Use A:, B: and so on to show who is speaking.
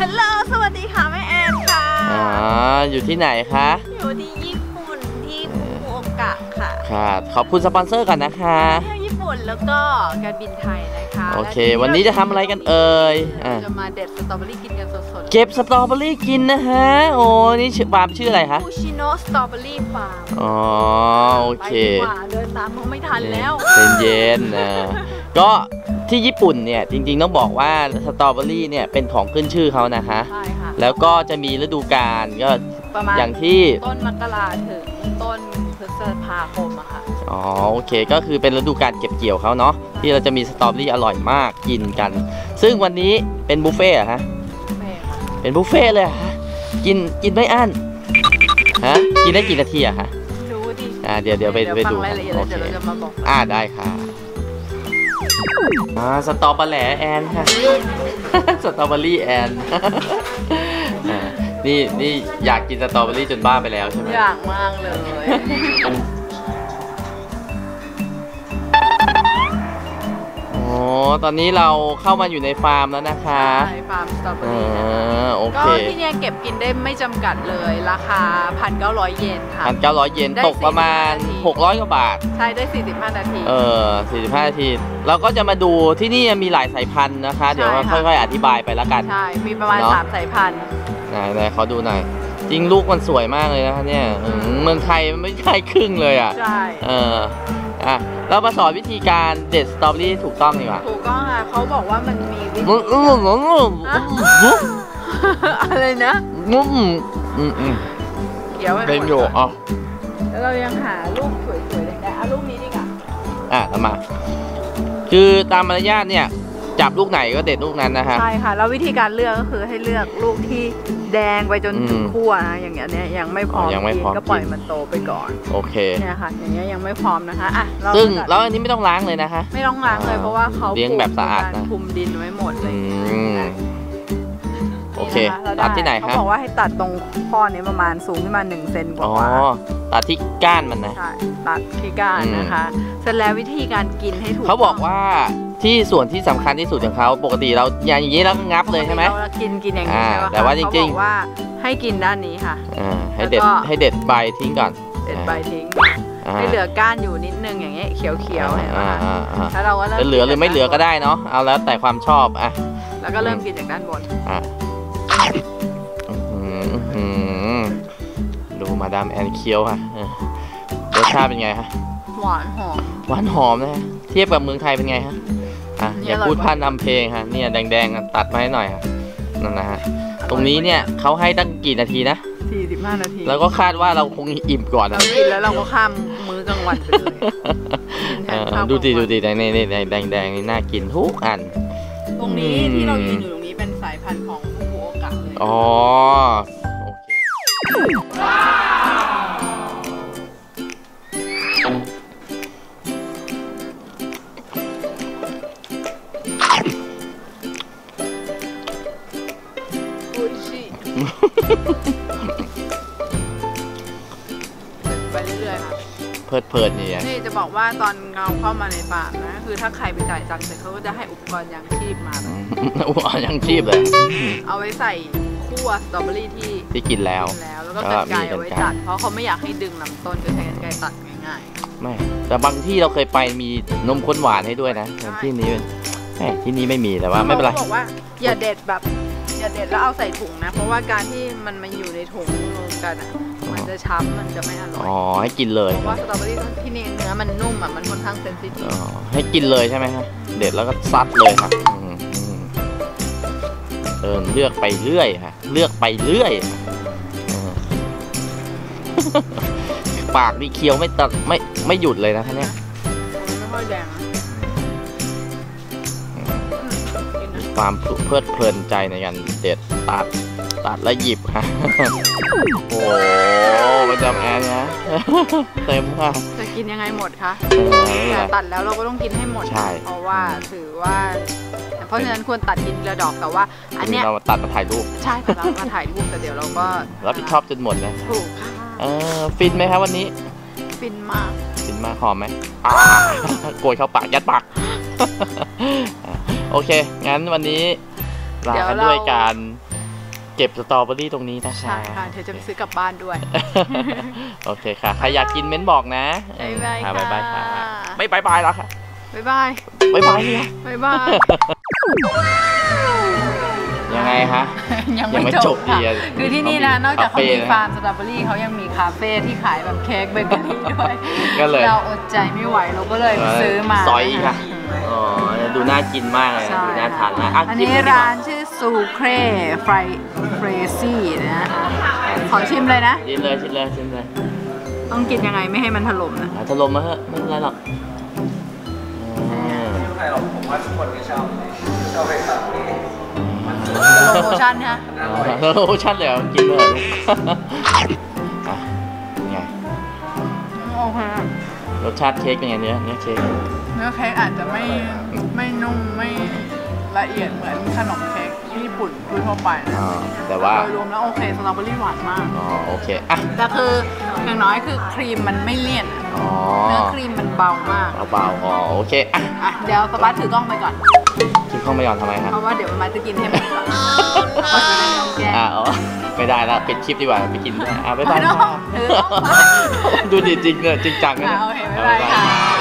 A: ฮัลโหล สวัสดีค่ะ แม่แอนค่ะ
B: อ๋อ อยู่ที่ไหนคะ
A: อยู่ที่ญี่ปุ่นที่ฟุกุโอกะค่ะ
B: ค่ะ ขอบคุณสปอนเซอร์ก่อนนะคะ
A: เที่ยวญี่ปุ่นแล้วก็การบินไทยนะคะ
B: โอเค
A: และ
B: วันนี้จะทำอะไรกันเอ่ยอะ
A: เราจะมาเด็ดสตรอเบอรี่กินกันสดๆ
B: เก็บสตรอเบอรี่กินนะฮะ โอ้ นี่ชื่อฟาร์มชื่ออะไรคะ
A: ฟูชิโนสตรอเบอรี่ฟาร์ม
B: อ๋อ โอ
A: ไป
B: เค
A: ดีกว่าเดินตามเขาไม่ทันแล้ว
B: เป็นเย็นๆนะก็ ที่ญี่ปุ่นเนี่ยจริงๆต้องบอกว่าสตรอเบอรี่เนี่ยเป็นของขึ้นชื่อเขานะคะ
A: ใช่ค่ะ
B: แล้วก็จะมีฤดูกาลก็
A: ประมาณ
B: อย่างที่
A: ต้นมกราถึงต้นพฤษภาคมอะค่ะ
B: อ๋อโอเคก็คือเป็นฤดูการเก็บเกี่ยวเขาเนาะที่เราจะมีสตรอเบอรี่อร่อยมากกินกัน ซึ่งวันนี้เป็นบุฟเฟ่ต์เหรอฮะ
A: แม่ค่ะ
B: เป็นบุฟเฟ่ต์เลยเหรอฮะกินกินไม่อั้นฮะกินได้กี่นาทีอะฮะ
A: รู้ดิ
B: อ่าเดี๋ยวเดี๋ยวไปไป
A: ฟั
B: ดู
A: งรายละเอียด
B: โอ
A: แล้ว
B: เค
A: เดี๋ยวเราจะมาบอก
B: อ่าได้ค่ะ อ่าสตรอเบอร์แหลแอนค่ะ สตรอเบอรี่แอนนี่นี่อยากกินสตรอเบอรี่จนบ้าไปแล้วใช่ไหม
A: อยากมากเลย
B: อ๋อ ตอนนี้เราเข้ามาอยู่ในฟาร์มแล้วนะคะ
A: ใช่ฟาร์มสตรอเบอ
B: อ่
A: รี่นะคะา
B: โอ
A: ก็
B: เค
A: ที่เนี่ยเก็บกินได้ไม่จำกัดเลย ราคา 1,900 เยนค่ะ
B: พันเก้าร้อยเยน
A: ได้
B: ตกประมาณ
A: 45นาที
B: 600กว่าบาท
A: ใช้ได้ 45 นาที
B: เออ45นาที เราก็จะมาดูที่นี่มีหลายสายพันธุ์นะคะ เดี๋ยว
A: ใช่ค่ะ
B: ค่อยๆ อธิบายไปแล้วกัน
A: ใช่ มีประมาณ
B: เนอะ
A: 3 สายพันธุ์
B: ไหนไหนขอดูหน่อย จริงลูกมันสวยมากเลยนะคะเนี่ยอืมเมืองไทยมันไม่ใช่ครึ่งเลยอะ
A: ใช่
B: เออ อะเรามาสอนวิธีการเด็ดสตรอเบอรี่ถูกต้องดีกว่า
A: ถูกต้องค่ะเขาบอกว่ามันมีวิ
B: อื
A: ธี
B: มอืมอืมอืมอืม
A: อะไรนะ
B: อืมอืมอืมอืม
A: เดี๋ยวให้
B: เป็น
A: หมด
B: อยู่
A: ก่อน
B: อ๋อ
A: แล้วเรายังหาลูกสวยๆแดงๆเอาลูกนี้ดีกว่า
B: อะทำมาคือตามมารยาทเนี่ย จับลูกไหนก็เด็ดลูกนั้นนะคะ
A: ใช่ค่ะ แล้ววิธีการเลือกก็คือให้เลือกลูกที่แดงไปจนถึง
B: อืม
A: ขั้วนะอย่างเงี้ยเนี่ยยังไม่พร้อม
B: อ๋อยังไม่
A: กิน
B: พร้อม
A: ก็ปล่อย
B: กิน
A: มันโตไปก่อน
B: โอเค
A: เนี่ยค่ะ อย่างเงี้ยยังไม่พร้อมนะคะอะเรา
B: ซึ่ง
A: ตัด
B: แล้วอันนี้ไม่ต้องล้างเลยนะคะ
A: ไม่ต้องล้างเลยเพราะว่าเขา
B: เลี้ยงแบบสะอาดนะ
A: ปลูกมีกรคลุมดินไว้หมดเลย
B: อืมโอเค
A: นี่นะคะเรา
B: ตัดที่ไหน
A: เขา
B: คะ
A: บอกว่าให้ตัดตรงข้อนี้ประมาณสูงขึ้นมา1เซนก
B: อ๋อ
A: ว่า
B: ตัดที่ก้านมันนะ
A: ๆใช่ตัดที่ก้านนะคะ เสร็จแล้ววิธีการกินให้ถูก
B: เขาบอกว่า ที่ส่วนที่สำคัญที่สุดของเขาปกติเราอย่างนี้เราก็งับเลยใช่ไหม
A: เรากินกินอย่างนี้
B: อ่า
A: ใช่ไหมคะ
B: แต่ว่าจริงๆ
A: เขาบอกว่าให้กินด้านนี้ค่ะ
B: อ่าให้เด็ด
A: แล้วก็
B: ให้เด็ดใบทิ้งก่อน
A: เด็ดใบทิ้ง
B: อ่า
A: ให้เหลือก้านอยู่นิดนึงอย่างเงี้ยเขียวๆเห็นไหม
B: อ่า
A: คะ
B: อ่าอ่า
A: แล้วเราก็เริ่ม
B: จะเหลือหรือไม่เหลือก็ได้เนาะเอาแล้วแต่ความชอบอะ
A: แล้วก็เริ่มกินจากด้านบน
B: อะอื้อหืออื้อหือดูมาดามแอนเคี้ยวค่ะเออรสชาติเป็นไงฮะ
A: หวานหอม
B: หวานหอมนะฮะเทียบกับเมืองไทยเป็นไงฮะ อะ
A: นี่
B: อย่า
A: อร่อย
B: พูดพร่นทำเพลงฮะเนี่ยแดงๆอะตัดมาให้หน่อยฮะนั่นนะฮะตรงนี้เนี่ยเขาให้ตั้งกี่นาทีนะ
A: 45นาที
B: แล้วก็คาดว่าเราคงอิ่มก่อน
A: เรา
B: นะ
A: กินแล้วเราก็ข้ามมื้อกลางวันไปเลย
B: เออดูดิดูดิแดงๆแดงๆแดงๆนี่น่ากินทุกอัน
A: ตรงนี้
B: อืม
A: ที่เรายืนอยู่ตรงนี้เป็นสายพันธุ์ของฟูกุโอกะเลย
B: อ๋อ โอเค
A: โอ้ยชิไปเรื่อยๆค่ะ
B: เพลิดเพลินนี่ไง
A: นี่จะบอกว่าตอนเราเข้ามาในฟาร์มนะ คือถ้าใครไปจ่ายตังค์เสร็จเขาก็จะให้อุปกรณ์ยางชีพมาแบบ
B: อุปกรณ์ยังชีพเลย
A: เอาไว้ใส่คั่วสตรอเบอรี่ที่
B: ที่กินแล้ว
A: กินแล้ว แล้วก็กรรไกรเอาไว้ตัด เพราะเขาไม่อยากให้ดึงลำต้นก็ใช้กรรไกรตัดง่าย
B: ไม่ แต่บางที่เราเคยไปมีนมข้นหวานให้ด้วยนะแต่ที่นี้แหมที่นี้ไม่มีแต่
A: ๆ
B: ว่าไม่เป็นไร
A: ขาบอกว่าอย่าเด็ดแบบ อย่าเด็ดแล้วเอาใส่ถุงนะ เพราะว่าการที่มันมาอยู่ในถุงรวมกันอะมันจะช้ำมันจะไม่อร่อย
B: อ๋อให้กินเลย
A: เพราะว่าสตรอเบอรี่ที่นี่เนื้อมันนุ่มอะมันค่อนข้างเซนซิที
B: อ๋
A: ฟ
B: อให้กินเลยใช่ไหมครับเด็ดแล้วก็ซัดเลยค่ะอืมอืมเออเลือกไปเรื่อยค่ะเลือกไปเรื่อยอืมปากนี่เคี้ยวไม่ตัดไม่ไม่หยุดเลยนะคะเนี่ย
A: มันไม่ค่อยแดงนะ
B: ความเพลิดเพลินใจในการเด็ดตัดตัดแล้วหยิบค่ะโอ้โหประจำแอนนะเต็มค่ะ
A: จะกินยังไงหมดคะ
B: เออไม่เป็น
A: แต่
B: ไร
A: ตัดแล้วเราก็ต้องกินให้หมด
B: ใช่
A: เพราะว่าถือว่า เพราะฉะนั้นควรตัดกินทีละดอกแต่ว่า อันเนี้ย
B: เราตัดมาถ่ายรูป
A: ใช่แต่เรามาถ่ายรูปแต่เดี๋ยวเราก็
B: รับผิดชอบจนหมดนะ
A: ถูกค่ะ
B: เออฟินไหมครับวันนี้
A: ฟินมาก
B: ฟินมากหอมไหมอ่าโกยเข้าปากยัดปากอะ โอเค งั้นวันนี้ลา
A: เดี๋ยว
B: กัน
A: เรา
B: ด้วยการเก็บสตรอเบอรี่ตรงนี้นะคะ
A: ใช่ค่ะเดี๋ยวจะไปซื้อกลับบ้านด้วย
B: โอเคค่ะ ใครอยากกินเม้นบอกนะ
A: บ๊ายบาย
B: ค่ะ
A: ค่ะ
B: บ๊ายบายค่ะ ไม่บายบายแล้วค่ะ
A: บ๊ายบาย
B: บ๊ายบายเลย
A: บ๊ายบาย
B: ยังไงฮะ
A: ยัง
B: ยัง
A: ไม่
B: ไม่
A: จ
B: จ
A: บบค่ะ
B: ดีอะ
A: คือที่นี่นะนอกจากเขา
B: คาเฟ่
A: มี
B: นะ
A: ฟาร์มสตรอเบอรี่เขายังมีคาเฟ่ที่ขายแบบเค้กเบเกอรี่ด้วย
B: ก็เลย
A: เราอดใจไม่ไหวเราก็เลยซื้อมา
B: ซอยค่ะ อ๋อ ดูน่ากินมากเลย
A: ใช่
B: ดูน่าทานมากอะ
A: อัน
B: ชิม
A: นี้
B: ดูดีกว่
A: ร้านชื่อซูเครฟรายเฟรซี่นะคะขอชิมเลยนะ
B: ชิมเลยชิมเลยชิมเลย
A: ต้องกินยังไงไม่ให้มันถล่มนะ
B: อะถล่มมาเถอะไม่เป็นไรหรอกอืม
C: ไม่ใช่หรอกผมว่าทุกคนก็ชอบชอบไปครับนี่
A: โปรโมชั่นฮะ
B: อ๋อโลชั่นเลยเหรอกินเลยอะเป็นไง
A: โอเค
B: รสชาติเค้กเป็นไงเนื้อเนื้อเค้ก
A: เนื้อเค้กอาจจะไม่ไม่นุ่มไม่ละเอียดเหมือนขนมเค้กญี่ปุ่นทั่วๆไปนะ
B: อ๋อแต่ว่า
A: โดยรวมแล้วโอเคสตรอเบอรี่หวานมาก
B: อ๋อ โอเค อะ
A: แต่คืออย่างน้อยคือครีมมันไม่เลี่ยนอะ
B: อ๋อ
A: เนื้อครีมมันเบามาก
B: เบาๆอ๋อ โอเค อะ
A: อะ เดี๋ยวสปาร์ตถือกล้องไปก่อน
B: คิดเข้ามาย้อนทำไมครับ
A: เพราะว่าเดี๋ยวมันจะกินให้หมดก่อนเพราะฉะนั้นต้องแก้
B: อะอ๋อไม่ได้แล้วปิดคลิปดีกว่าไปกินด้วยอะบ๊ายบาย
A: ไม่ต้อง
B: ค่ะ
A: ถือกล้องมา
B: ดูดิจริงเลยจริงจังนะ
A: อะโอเคบ๊ายบายค่ะ